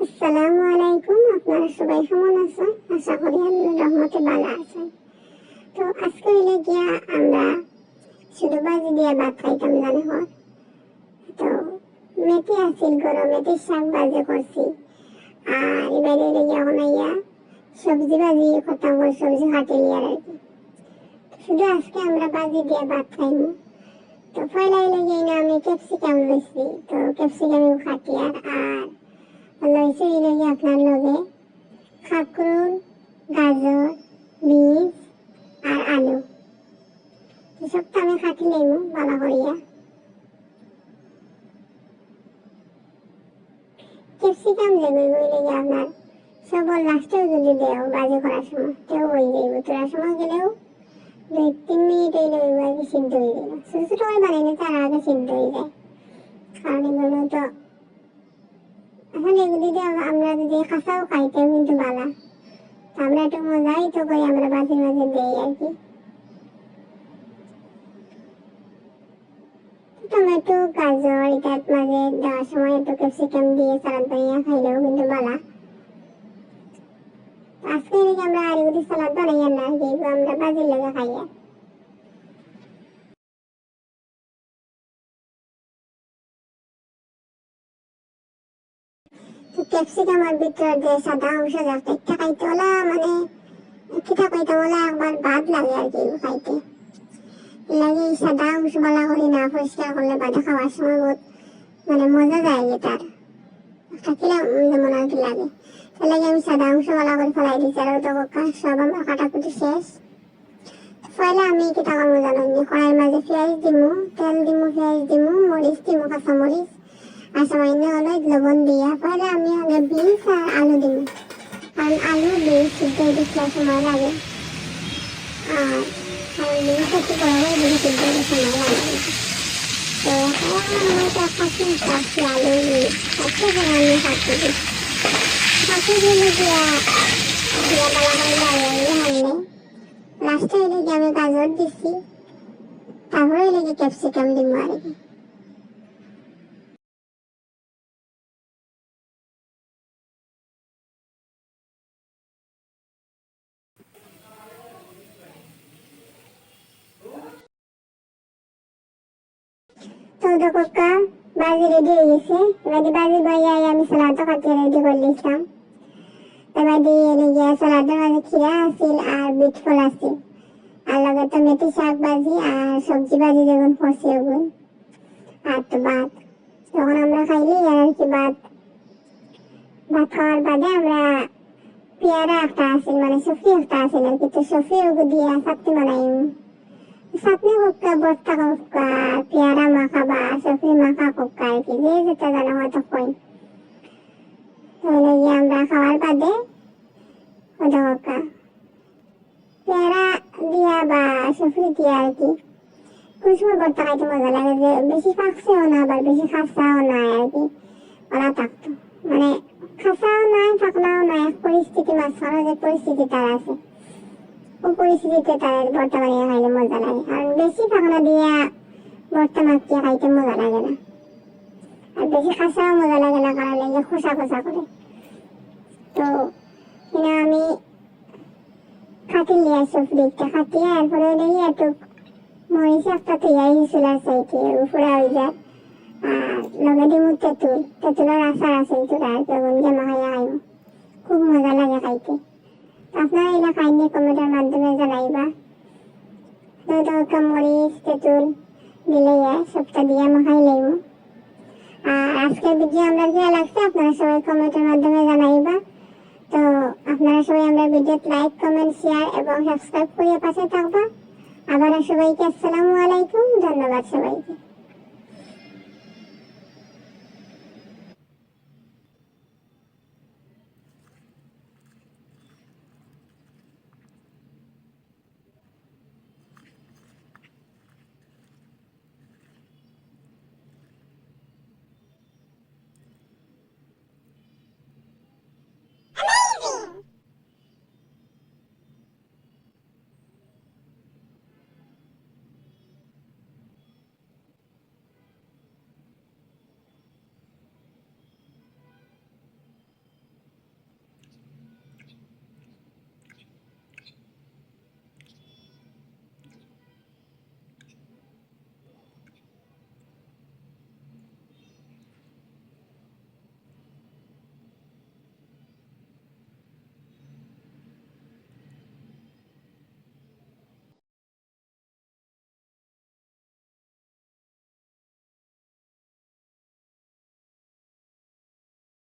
আসসালামু আলাইকুম, আপনারা সবাই কেমন আছেন? আশা করি রহমতে ভালো আছেন। তো আজকে হইলে গিয়া আমরা শুধু বাজি দিয়ে ভাত খাইতাম, জানে? তো মেথি আছিল গরম, মেথি শাক ভাজি করছি। আর এবারে হইলে গিয়া সবজি ভাজি করতাম করে সবজি কাটে লিয়ার আর কি। শুধু আজকে আমরা বাজি দিয়ে ভাত খাইমু তো গিয়ে না আমি ক্যাপসিকাম লইছি। তো ক্যাপসিকাম খাটি আর আর হইলে গিয়ে আপনার লগে খাকরুল গাজর বিনস আর আলু। এসব তো আমি খাটি লইমু ভালো করিয়া। ক্যাপসিকাম যেগুলো হইলে গিয়ে আপনার। সবর লাস্টেও যদি দেও, বাজি করার সময়, তেও হয়ে যাইব। তোরার সময় গেলেও দুই তিন মিনিট হইলে ওই বাজি সিদ্ধ হয়ে যাবে ছোট ছোট করে বানাইলে তার আগে সিদ্ধ হয়ে যায়। কারণ এগুলো তো এখন এগুলি আমরা যদি কাঁচাও খাইতেও কিন্তু বালা। আমরা একটু মজাই তো করি, আমরা মাঝে মাঝে দেই আর কি। টমেটো, গাজর মাঝে দেওয়ার সময় একটু ক্যাপসিকাম দিয়ে সালাদ বানিয়ে খাইলেও কিন্তু বালা। আজকে আমরা আর সালাদ বানাই না যেগুলো আমরা বাজির লেগে খাই। ক্যাপসিকামের ভিতরে যে সাদা অংশ যাচ্ছে একটা খাইতে ওলা মানে কিটা খাইতে ওলা একবার বাদ লাগে আর কি খাইতে লাগে এই সাদা অংশ বলা করি না, পরিষ্কার করলে বাদে খাওয়ার সময় বহুত মানে মজা যায় কিরম যেমন আর কি লাগে। তার লাগে আমি সাদা অংশ বলা করে ফেলাই দিচ্ছি আর তো সব আমার কাটাকুটি শেষ। পয়লা আমি কিটা করব জানো কড়াইয়ের মাঝে পেঁয়াজ দিমু, তেল দিমু পেঁয়াজ দিমু, মরিচ দিমু কাঁচা মরিচ আর সামান্য হলুদ লবণ দিয়া, পরে আমি আগে বিনস আর আলু দিব। কারণ আলু বিনস সিদ্ধ দিতে সময় লাগে। আর কারণ একটু বড় বিনস সিদ্ধ সময় লাগে। তো আলু কাটতে করে আমি কাটতে দিই দিলে দিয়া দিয়া বলা হয় হানলে লাস্টে গিয়ে আমি গাজর দিছি। তারপরে গিয়ে ক্যাপসিকাম দিব আর কি। চৌদ্দ কোক্কা বাজি রেডি হয়ে গেছে। এবার বাজি বাইয়া আমি সালাদও কাটিয়ে রেডি করে দিয়েছিলাম। এবার এনে গিয়ে সালাদের মাঝে খিরা আছিল আর বিট ফল আছিল আর লগে তো মেথি শাক ভাজি আর সবজি ভাজি যেমন করছি ওগুন আর তো ভাত। তখন আমরা খাইলি আর কি ভাত। ভাত খাওয়ার বাদে আমরা পেয়ারা একটা আছিল মানে সফি একটা আছিল আর কি তো সফি ওগু দিয়ে চাটনি বানাইম। চাটনি কুক্কা বস্তা মাখা বা মাখা কি, যে যেটা জানা কই। তাহলে গিয়ে আমরা খাওয়ার বাদে পেয়ারা দিয়া বা সফি দিয়া আর কি বর্তা খাইতে মজা লাগে যে বেশি পাকছেও না আবার বেশি খাসাও না আর কি, ওরা থাকতো। মানে খাসাও নাই পাকনাও নাই, পরিস্থিতি মাঝখানে যে পরিস্থিতি তার আছে। পরিস্থিতিতে তার ভর্তা খাইলে মজা লাগে। আর বেশি পাকনা দিয়া ভর্তা মাখিয়ে খাইতে মজা লাগে না। আর বেশি খাসাও মজা লাগে না, কারণ এই যে খোসা খোসা করে। তো কিনা আমি খাটিয়ে নিয়ে আসো ফ্রিজটা খাটিয়ে এরপরে দেখি একটু মরিচ একটা তৈরি হয়েছিল সাইডে উপরে হয়ে যায় আর লগে দিমু তেঁতুল। তেঁতুলের আচার আছে একটু আর জমা খাইয়া খাইব খুব মজা লাগে খাইতে। আপনারা এটা খাইনি কমেন্টের মাধ্যমে জানাইবা তো মরিচ, তেঁতুল দিলে সবটা দিয়ে মাখাই লইব আর আজকের ভিডিও আমরা কি লাগছে, আপনারা সবাই কমেন্টের মাধ্যমে জানাইবা তো আপনারা সবাই আমরা ভিডিওতে লাইক কমেন্ট শেয়ার এবং সাবস্ক্রাইব করে পাশে থাকবা। আবার সবাইকে আসসালামু আলাইকুম, ধন্যবাদ সবাইকে।